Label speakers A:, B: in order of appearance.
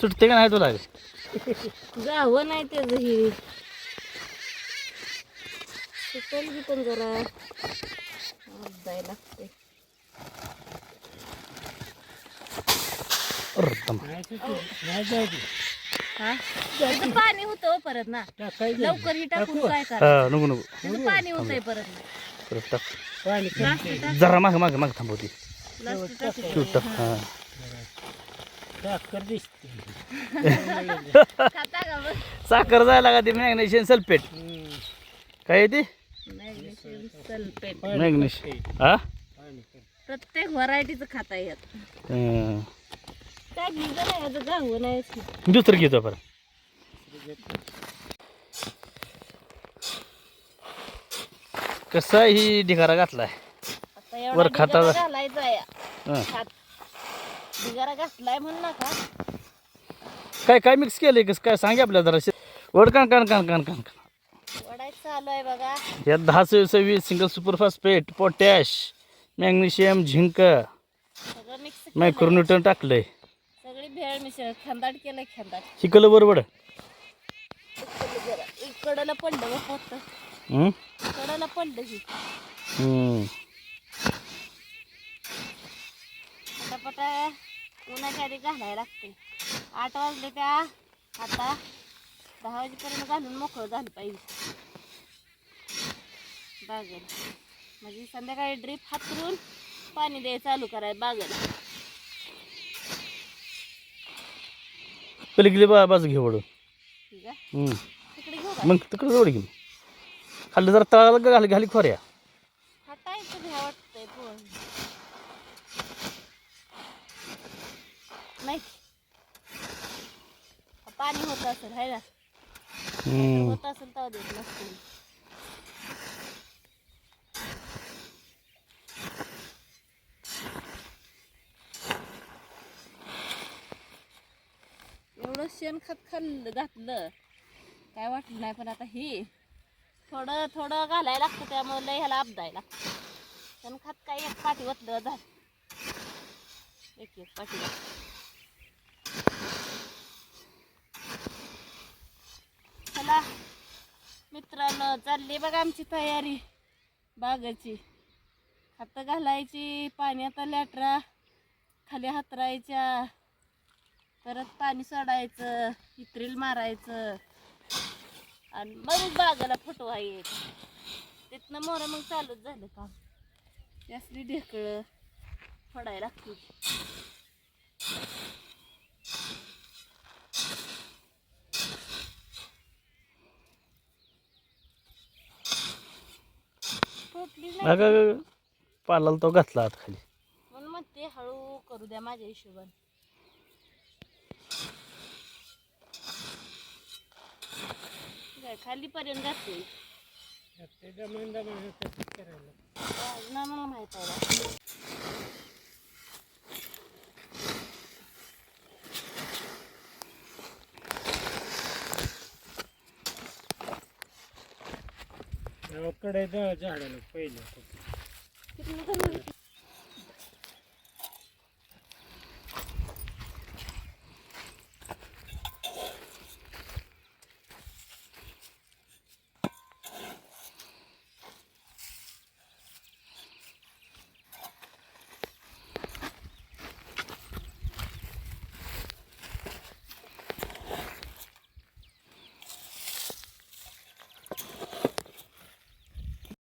A: सुटते का नाही तुला?
B: गावं नाही त्याचं ही. सुटेल की पण जरा. लागते. हा? पाणी होतं परत ना. लवकर ही टाकून काय करा
A: हा, नको नको.
B: त्याचं पाणी होतंय परत ना.
A: परत टाक. जरा माग माग माग थांबवती.
B: लास्ट टाक
A: तू टाक. हा.
B: खाता का बघ
A: साखर जायला का ते मॅग्नेशियम सल्फेट? काय आहे ते?
B: सल्फेट.
A: मॅग्नेशियम. हा?
B: प्रत्येक व्हरायटीचं खाता येत.
A: हं.
B: काय गावं नाही
A: दुसरं घेतो बरं कसा ही ढिगारा घातलाय?
B: आता एवढा
A: वर
B: घालायचा
A: हं.
B: खात ढिगारा घातलाय म्हणून नका.
A: काय काय मिक्स केलंय कस काय सांगे आपल्याला जरा. वड कान कान कान कान कान
B: वडायचं चालू आहे बघा.
A: यात दहा सव्वीस सव्वीस single superphosphate potash magnesium zinc
B: सगळं मिक्स
A: मायक्रोन्यूटन टाकलंय.
B: सगळी भेळ मिसळ खंदाट केलंय खंदाट.
A: शिकलं बरोबर
B: पडलं बघ
A: हं?
B: पडलं ही.
A: हं.
B: पटापटा. उन्हाच्या आधी घालायला लागते. आठ वाजले त्या आता दहा वाजेपर्यंत घालून मोकळं झालं पाहिजे. बागेला. म्हणजे संध्याकाळी ड्रीप हातरून पाणी द्यायला चालू करायला बागेला.
A: पलीकडे बा बाजू घे वडून
B: ठीक आहे. तिकडे घेऊ का?
A: मग तिकडे जोड घे खाल्लं जरा तळाला घाली घाली खोऱ्या.
B: भ्या वाटतंय नाही. पाणी होत असेल हाय ना. होत असेल तर देत नसतील एवढं शेणखत खाल्लं घातलं. काय वाटलं नाही पण आता ही थोडं थोडं घालायला लागतं त्यामुळे लय ह्याला अपदायला शेणखत काय एक पाठी वतलं झालं. एक एक पाठी चला मित्रांनो चालली बघा आमची तयारी. बागाची. हात घालायची पाण्यात लॅटरा खाली हातरायच्या. परत पाणी सोडायचं इत्रील मारायचं. आणि मग बागाला फुटवायचं तिथनं मोर मग चालूच झालं काम. त्यासली ढेकळं फोडायला लागतील. नाही
A: अगं पालाला तो घातला आत खाली.
B: म्हणून मग ते हळू करू द्या माझ्या हिशोबाने. काय खाली पर्यंत घातली ना मला माहीत आहे.
C: કડાઈ દવા
B: જાડેલો પહેલો